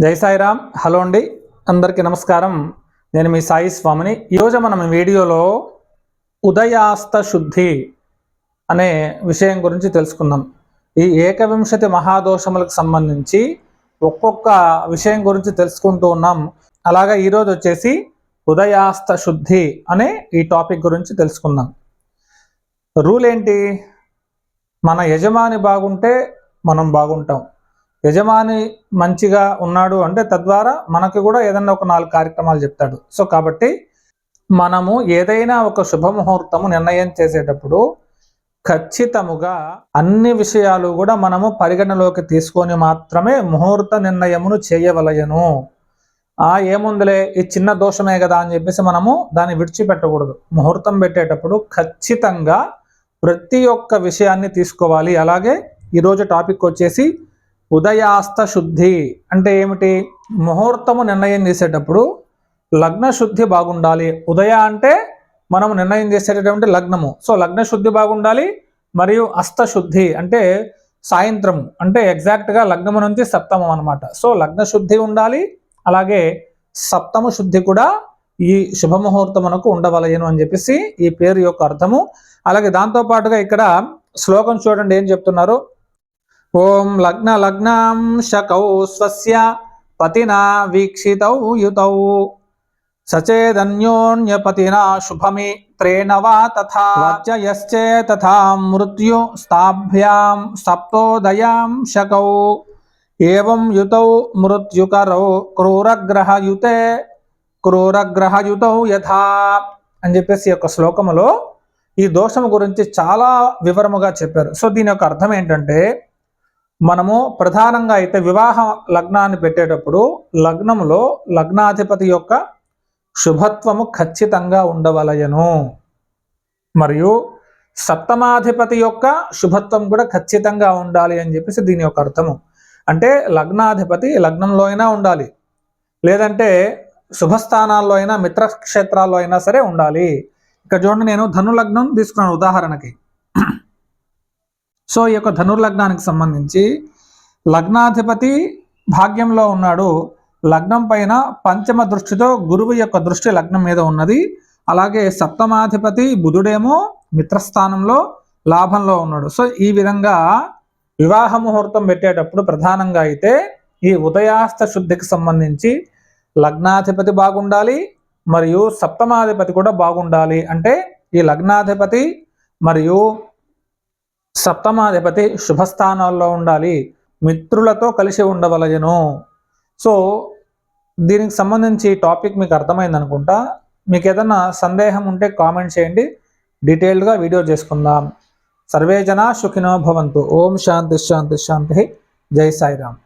జై సాయిరామ్. హలో అండి. అందరికీ నమస్కారం. నేను మీ సాయి స్వామిని. ఈరోజు మనం వీడియోలో ఉదయాస్త శుద్ధి అనే విషయం గురించి తెలుసుకుందాం. ఈ ఏకవింశతి మహాదోషములకు సంబంధించి ఒక్కొక్క విషయం గురించి తెలుసుకుంటూ ఉన్నాం. అలాగా ఈరోజు వచ్చేసి ఉదయాస్త శుద్ధి అనే ఈ టాపిక్ గురించి తెలుసుకుందాం. రూల్ ఏంటి మన యజమాని బాగుంటే మనం బాగుంటాం. యజమాని మంచిగా ఉన్నాడు అంటే తద్వారా మనకి కూడా ఏదైనా ఒక నాలుగు కార్యక్రమాలు చెప్తాడు. సో కాబట్టి మనము ఏదైనా ఒక శుభముహూర్తము నిర్ణయం చేసేటప్పుడు ఖచ్చితముగా అన్ని విషయాలు కూడా మనము పరిగణలోకి తీసుకొని మాత్రమే ముహూర్త నిర్ణయమును చేయవలయను. ఆ ఏముందిలే ఈ చిన్న దోషమే కదా అని చెప్పేసి మనము దాన్ని విడిచిపెట్టకూడదు. ముహూర్తం పెట్టేటప్పుడు ఖచ్చితంగా ప్రతి ఒక్క విషయాన్ని తీసుకోవాలి. అలాగే ఈరోజు టాపిక్ వచ్చేసి ఉదయాస్త శుద్ధి అంటే ఏమిటి? ముహూర్తము నిర్ణయం చేసేటప్పుడు లగ్న శుద్ధి బాగుండాలి. ఉదయ అంటే మనం నిర్ణయం చేసేటటువంటి లగ్నము. సో లగ్న శుద్ధి బాగుండాలి మరియు అస్తశుద్ధి అంటే సాయంత్రం అంటే ఎగ్జాక్ట్గా లగ్నము నుంచి సప్తమం అనమాట సో లగ్న శుద్ధి ఉండాలి. అలాగే సప్తమ శుద్ధి కూడా ఈ శుభముహూర్తమునకు ఉండవలయను అని చెప్పేసి ఈ పేరు యొక్క అర్థము. అలాగే దాంతో పాటుగా ఇక్కడ శ్లోకం చూడండి ఏం చెప్తున్నారు? ఓం లగ్న లగ్నాం శకౌ స్వస్య పతినా వీక్షితౌ యుతౌ సచేదన్యోన్యపతినా శుభమి త్రేణవా తథా తథా మృత్యు స్థాభ్యాం సప్తోదయాం శకౌ ఏం యుతౌ మృత్యుకరౌ క్రూరగ్రహయుతే క్రూరగ్రహయుతౌ యథా అని చెప్పేసి యొక్క శ్లోకములో ఈ దోషము గురించి చాలా వివరముగా చెప్పారు. సో దీని యొక్క అర్థం ఏంటంటే మనము ప్రధానంగా అయితే వివాహ లగ్నాన్ని పెట్టేటప్పుడు లగ్నంలో లగ్నాధిపతి యొక్క శుభత్వము ఖచ్చితంగా ఉండవలయను. మరియు సప్తమాధిపతి యొక్క శుభత్వం కూడా ఖచ్చితంగా ఉండాలి అని చెప్పేసి దీని యొక్క అర్థము. అంటే లగ్నాధిపతి లగ్నంలో అయినా ఉండాలి. లేదంటే శుభస్థానాల్లో అయినా మిత్రక్షేత్రాల్లో అయినా సరే ఉండాలి. ఇక్కడ చూడండి నేను ధనులగ్నం తీసుకున్నాను ఉదాహరణకి. సో ఈ యొక్క ధనుర్లగ్నానికి సంబంధించి లగ్నాధిపతి భాగ్యంలో ఉన్నాడు. లగ్నం పైన పంచమ దృష్టితో గురువు యొక్క దృష్టి లగ్నం మీద ఉన్నది. అలాగే సప్తమాధిపతి బుధుడేమో మిత్రస్థానంలో లాభంలో ఉన్నాడు. సో ఈ విధంగా వివాహ ముహూర్తం పెట్టేటప్పుడు ప్రధానంగా అయితే ఈ ఉదయాస్త శుద్ధికి సంబంధించి లగ్నాధిపతి బాగుండాలి మరియు సప్తమాధిపతి కూడా బాగుండాలి. అంటే ఈ లగ్నాధిపతి మరియు సప్తమాధిపతి శుభస్థానాల్లో ఉండాలి. మిత్రులతో కలిసి ఉండవలయను సో దీనికి సంబంధించి టాపిక్ మీకు అర్థమైంది అనుకుంటా మీకు ఏదన్నా సందేహం ఉంటే కామెంట్ చేయండి. డీటెయిల్డ్గా వీడియో చేసుకుందాం. సర్వే జనా సుఖినో భవంతు. ఓం శాంతి శాంతి శాంతి. జై సాయిరామ్.